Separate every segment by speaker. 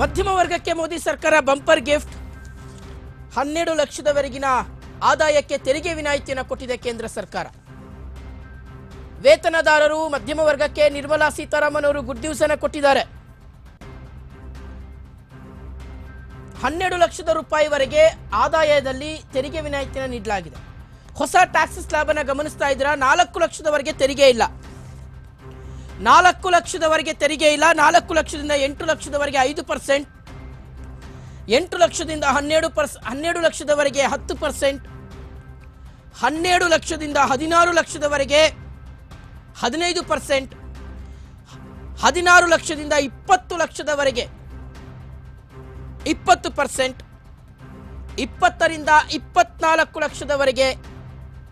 Speaker 1: ಮಧ್ಯಮ ವರ್ಗಕ್ಕೆ ಮೋದಿ ಸರ್ಕಾರ ಬಂಪರ್ ಗಿಫ್ಟ್. ಹನ್ನೆರಡು ಲಕ್ಷದವರೆಗಿನ ಆದಾಯಕ್ಕೆ ತೆರಿಗೆ ವಿನಾಯಿತಿಯನ್ನು ಕೊಟ್ಟಿದೆ ಕೇಂದ್ರ ಸರ್ಕಾರ. ವೇತನದಾರರು ಮಧ್ಯಮ ವರ್ಗಕ್ಕೆ ನಿರ್ಮಲಾ ಸೀತಾರಾಮನ್ ಅವರು ಗುಡ್ ಅನ್ನು ಕೊಟ್ಟಿದ್ದಾರೆ. ಹನ್ನೆರಡು ಲಕ್ಷದ ರೂಪಾಯಿವರೆಗೆ ಆದಾಯದಲ್ಲಿ ತೆರಿಗೆ ವಿನಾಯಿತಿಯನ್ನು ನೀಡಲಾಗಿದೆ. ಹೊಸ ಟ್ಯಾಕ್ಸ್ ಲಾಭನ ಗಮನಿಸ್ತಾ ಇದ್ದೀರಾ? ನಾಲ್ಕು ಲಕ್ಷದವರೆಗೆ ತೆರಿಗೆ ಇಲ್ಲ. ನಾಲ್ಕು ಲಕ್ಷದವರೆಗೆ ತೆರಿಗೆ ಇಲ್ಲ. ನಾಲ್ಕು ಲಕ್ಷದಿಂದ ಎಂಟು ಲಕ್ಷದವರೆಗೆ ಐದು ಪರ್ಸೆಂಟ್. ಎಂಟು ಲಕ್ಷದಿಂದ ಹನ್ನೆರಡು ಪರ್ಸ್, ಹನ್ನೆರಡು ಲಕ್ಷದವರೆಗೆ ಹತ್ತು ಪರ್ಸೆಂಟ್. ಹನ್ನೆರಡು ಲಕ್ಷದಿಂದ ಹದಿನಾರು ಲಕ್ಷದವರೆಗೆ ಹದಿನೈದು ಪರ್ಸೆಂಟ್. ಹದಿನಾರು ಲಕ್ಷದಿಂದ ಇಪ್ಪತ್ತು ಲಕ್ಷದವರೆಗೆ ಇಪ್ಪತ್ತು ಪರ್ಸೆಂಟ್. ಇಪ್ಪತ್ತರಿಂದ ಇಪ್ಪತ್ನಾಲ್ಕು ಲಕ್ಷದವರೆಗೆ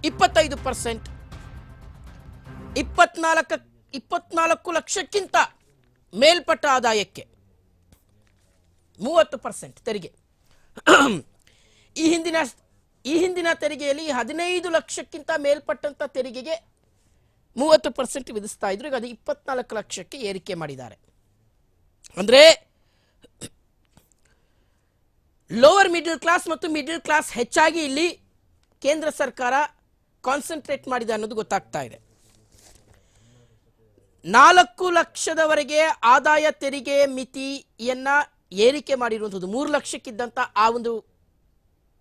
Speaker 1: ಇಪ್ಪತ್ತೈದು ಪರ್ಸೆಂಟ್. ಇಪ್ಪತ್ನಾಲ್ಕ ಇಪ್ಪತ್ನಾಲ್ಕು ಲಕ್ಷಕ್ಕಿಂತ ಮೇಲ್ಪಟ್ಟ ಆದಾಯಕ್ಕೆ ಮೂವತ್ತು ಪರ್ಸೆಂಟ್ ತೆರಿಗೆ. ಈ ಹಿಂದಿನ ಈ ಹಿಂದಿನ ತೆರಿಗೆಯಲ್ಲಿ ಹದಿನೈದು ಲಕ್ಷಕ್ಕಿಂತ ಮೇಲ್ಪಟ್ಟಂಥ ತೆರಿಗೆಗೆ ಮೂವತ್ತು ಪರ್ಸೆಂಟ್ ವಿಧಿಸ್ತಾ ಇದ್ರು. ಈಗ ಅದು ಇಪ್ಪತ್ನಾಲ್ಕು ಲಕ್ಷಕ್ಕೆ ಏರಿಕೆ ಮಾಡಿದ್ದಾರೆ. ಅಂದರೆ ಲೋವರ್ ಮಿಡಲ್ ಕ್ಲಾಸ್ ಮತ್ತು ಮಿಡಲ್ ಕ್ಲಾಸ್ ಹೆಚ್ಚಾಗಿ ಇಲ್ಲಿ ಕೇಂದ್ರ ಸರ್ಕಾರ ಕಾನ್ಸಂಟ್ರೇಟ್ ಮಾಡಿದೆ ಅನ್ನೋದು ಗೊತ್ತಾಗ್ತಾ ಇದೆ. ನಾಲ್ಕು ಲಕ್ಷದವರೆಗೆ ಆದಾಯ ತೆರಿಗೆ ಮಿತಿಯನ್ನ ಏರಿಕೆ ಮಾಡಿರುವಂಥದ್ದು, ಮೂರು ಲಕ್ಷಕ್ಕಿದ್ದಂಥ ಆ ಒಂದು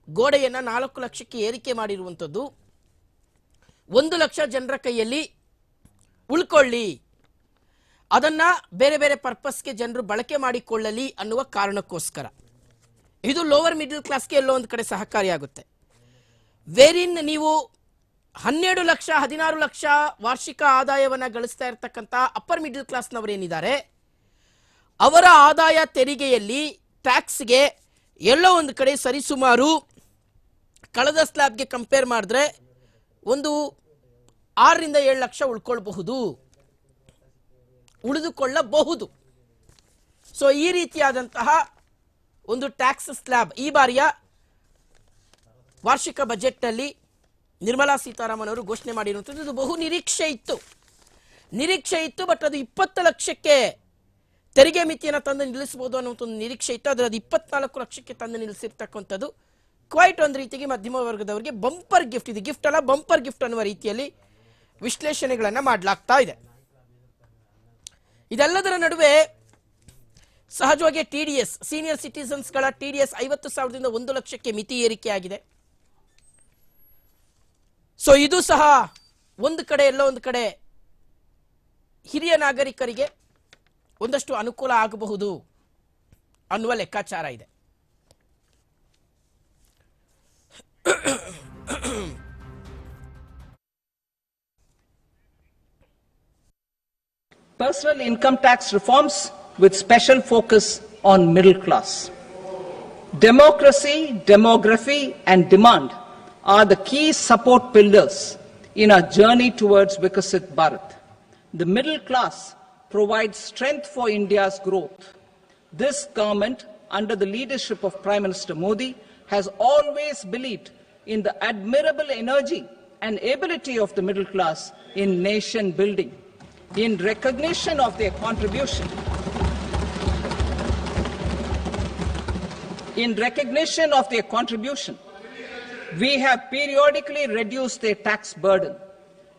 Speaker 1: ಗೋಡೆಯನ್ನ ನಾಲ್ಕು ಲಕ್ಷಕ್ಕೆ ಏರಿಕೆ ಮಾಡಿರುವಂಥದ್ದು. ಒಂದು ಲಕ್ಷ ಜನರ ಕೈಯಲ್ಲಿ ಉಳ್ಕೊಳ್ಳಿ. ಅದನ್ನ ಬೇರೆ ಬೇರೆ ಪರ್ಪಸ್ಗೆ ಜನರು ಬಳಕೆ ಮಾಡಿಕೊಳ್ಳಲಿ ಅನ್ನುವ ಕಾರಣಕ್ಕೋಸ್ಕರ. ಇದು ಲೋವರ್ ಮಿಡಲ್ ಕ್ಲಾಸ್ಗೆ ಎಲ್ಲೋ ಒಂದು ಕಡೆ ಸಹಕಾರಿಯಾಗುತ್ತೆ. ವೇರಿನ್ ನೀವು ಹನ್ನೆರಡು ಲಕ್ಷ, ಹದಿನಾರು ಲಕ್ಷ ವಾರ್ಷಿಕ ಆದಾಯವನ್ನು ಗಳಿಸ್ತಾ ಇರತಕ್ಕಂಥ ಅಪ್ಪರ್ ಮಿಡಲ್ ಕ್ಲಾಸ್ನವರೇನಿದ್ದಾರೆ? ಅವರ ಆದಾಯ ತೆರಿಗೆಯಲ್ಲಿ ಟ್ಯಾಕ್ಸ್ಗೆ ಎಲ್ಲೋ ಒಂದು ಕಡೆ ಸರಿಸುಮಾರು ಕಳೆದ ಸ್ಲ್ಯಾಬ್ಗೆ ಕಂಪೇರ್ ಮಾಡಿದ್ರೆ ಒಂದು ಆರರಿಂದ ಏಳು ಲಕ್ಷ ಉಳ್ಕೊಳ್ಬಹುದು. ಉಳಿದುಕೊಳ್ಳಬಹುದು. ಸೊ ಈ ರೀತಿಯಾದಂತಹ ಒಂದು ಟ್ಯಾಕ್ಸ್ ಸ್ಲ್ಯಾಬ್ ಈ ಬಾರಿಯ ವಾರ್ಷಿಕ ಬಜೆಟ್ನಲ್ಲಿ ನಿರ್ಮಲಾ ಸೀತಾರಾಮನ್ ಅವರು ಘೋಷಣೆ ಮಾಡಿರುವಂಥದ್ದು. ಇದು ಬಹು ನಿರೀಕ್ಷೆ ಇತ್ತು. ನಿರೀಕ್ಷೆ ಇತ್ತು ಬಟ್ ಅದು ಇಪ್ಪತ್ತು ಲಕ್ಷಕ್ಕೆ ತೆರಿಗೆ ಮಿತಿಯನ್ನು ತಂದು ನಿಲ್ಲಿಸಬಹುದು ಅನ್ನುವಂಥ ಒಂದು ನಿರೀಕ್ಷೆ ಇತ್ತು. ಆದರೆ ಅದು ಇಪ್ಪತ್ನಾಲ್ಕು ಲಕ್ಷಕ್ಕೆ ತಂದು ನಿಲ್ಲಿಸಿರ್ತಕ್ಕಂಥದ್ದು ಕ್ವೈಟ್ ಒಂದು ರೀತಿಗೆ ಮಧ್ಯಮ ವರ್ಗದವರಿಗೆ ಬಂಪರ್ ಗಿಫ್ಟ್ ಇದು ಗಿಫ್ಟ್ ಅಲ್ಲ ಬಂಪರ್ ಗಿಫ್ಟ್ ಅನ್ನುವ ರೀತಿಯಲ್ಲಿ ವಿಶ್ಲೇಷಣೆಗಳನ್ನು ಮಾಡಲಾಗ್ತಾ ಇದೆ. ಇದೆಲ್ಲದರ ನಡುವೆ ಸಹಜವಾಗಿ ಟಿ ಡಿ ಎಸ್ ಸೀನಿಯರ್ ಸಿಟಿಸನ್ಸ್ಗಳ ಟಿ ಡಿ ಎಸ್ ಐವತ್ತು ಸಾವಿರದಿಂದ ಒಂದು ಲಕ್ಷಕ್ಕೆ ಮಿತಿ ಏರಿಕೆ ಆಗಿದೆ ಸೊ ಇದು ಸಹ ಒಂದು ಕಡೆ ಎಲ್ಲೋ ಒಂದು ಕಡೆ ಹಿರಿಯ ನಾಗರಿಕರಿಗೆ ಒಂದಷ್ಟು ಅನುಕೂಲ ಆಗಬಹುದು ಅನ್ನುವ ಲೆಕ್ಕಾಚಾರ ಇದೆ.
Speaker 2: Personal income tax reforms with special focus on middle class democracy demography and demand are the key support pillars in our journey towards Vikasit Bharat. The middle class provides strength for India's growth. This government, under the leadership of Prime Minister Modi, has always believed in the admirable energy and ability of the middle class in nation building. In recognition of their contribution, in recognition of their contribution, we have periodically reduced their tax burden.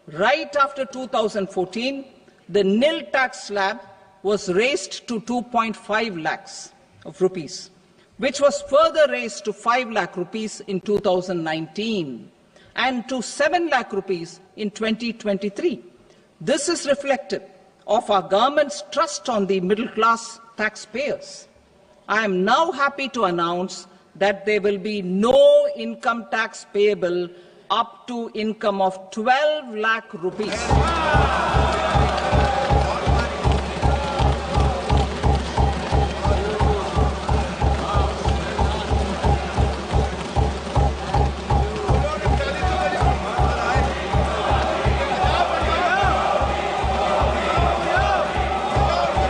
Speaker 2: Right after 2014, the nil tax slab was raised to 2.5 lakhs of rupees, which was further raised to 5 lakh rupees in 2019 and to 7 lakh rupees in 2023. This is reflective of our government's trust on the middle class taxpayers. I am now happy to announce that there will be no income tax payable up to income of 12 lakh rupees.